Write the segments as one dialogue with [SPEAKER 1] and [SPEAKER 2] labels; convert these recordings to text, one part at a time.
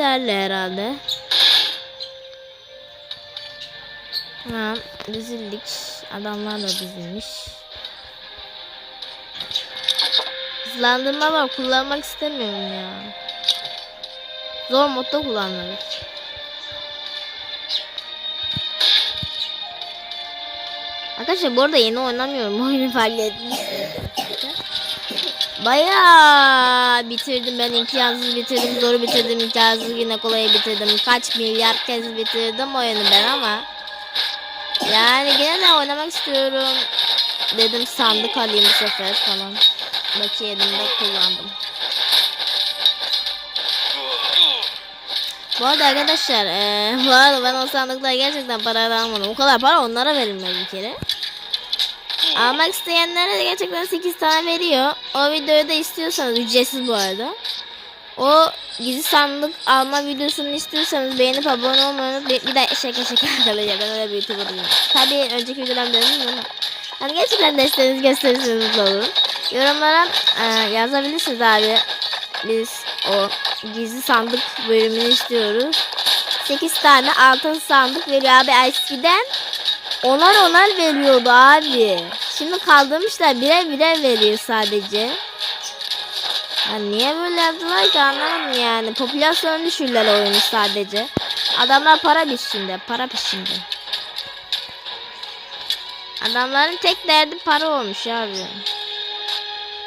[SPEAKER 1] yeterli herhalde. Ha, dizildik. Adamlar da dizilmiş. Hızlandırma var. Kullanmak istemiyorum ya. Zor modda kullanırız. Arkadaşlar bu arada yeni oynamıyorum. Oyunu fark etmişsiniz. Bayağı bitirdim ben imkansız bitirdim zoru bitirdim imkansız yine kolayı bitirdim. Kaç milyar kez bitirdim oyunu ben ama. Yani yine de oynamak istiyorum. Dedim sandık alayım bu sefer falan. Bakayım elimde kullandım. Bu arada arkadaşlar eee bu arada ben o sandıkları gerçekten para almadım o kadar para onlara verilmez bir kere Almak isteyenlere de gerçekten 8 tane veriyor. O videoyu da istiyorsanız ücretsiz bu arada. O gizli sandık alma videosunu istiyorsanız beğenip abone olmayı unutmayın. Bir de şaka şaka arkadaşlar ben öyle bir youtuber değilim. Tabii önceki videolarımda dedim ama. Hani gerçekten desteğinizi gösterirseniz mutlu. Yorumlara e, yazabilirsiniz abi. Biz o gizli sandık bölümünü istiyoruz. 8 tane altın sandık veriyor abi eskiden. Onar onar veriyordu abi. Şimdi kaldırmışlar birer birer veriyor sadece. Ya niye böyle yaptılar ki anlamadım yani. Popülasyon düşürler oyunu sadece. Adamlar para peşinde, para peşinde. Adamların tek derdi para olmuş abi.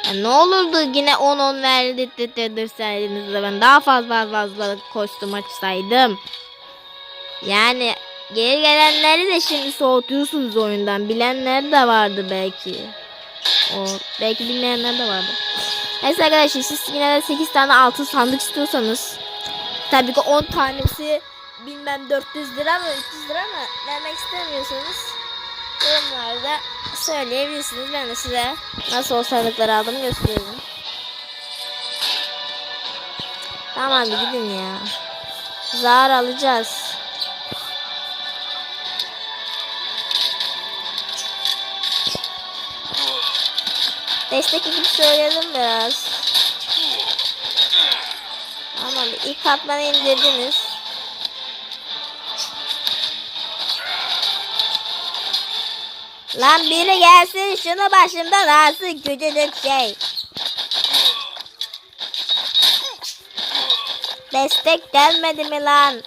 [SPEAKER 1] Ya ne olurdu yine 10-10 verdirttirseydiniz de ben daha fazla fazla kostüm açsaydım. Yani Geri gelenleri de şimdi soğutuyorsunuz oyundan. Bilenler de vardı belki. O belki bilmeyenler de vardı. Neyse arkadaşlar siz yine de 8 tane altın sandık istiyorsanız tabii ki 10 tanesi bilmem 400 lira mı 300 lira mı vermek istemiyorsanız yorumlarda söyleyebilirsiniz. Ben de size nasıl o sandıkları aldım göstereyim. Tamam hadi gidin ya. Zar alacağız. Destek ekip söyledim biraz. Ama ilk katmanı indirdiniz. Lan biri gelsin şunu başımdan alsın küçücük şey. Destek gelmedi mi lan?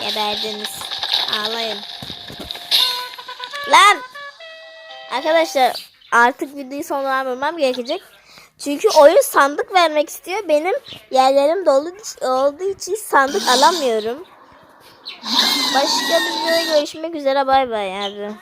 [SPEAKER 1] Geberdiniz. Ağlayın. Lan! Arkadaşlar artık videoyu sonlandırmam gerekecek. Çünkü oyun sandık vermek istiyor. Benim yerlerim dolu olduğu için sandık alamıyorum. Başka bir videoda görüşmek üzere. Bay bay abi.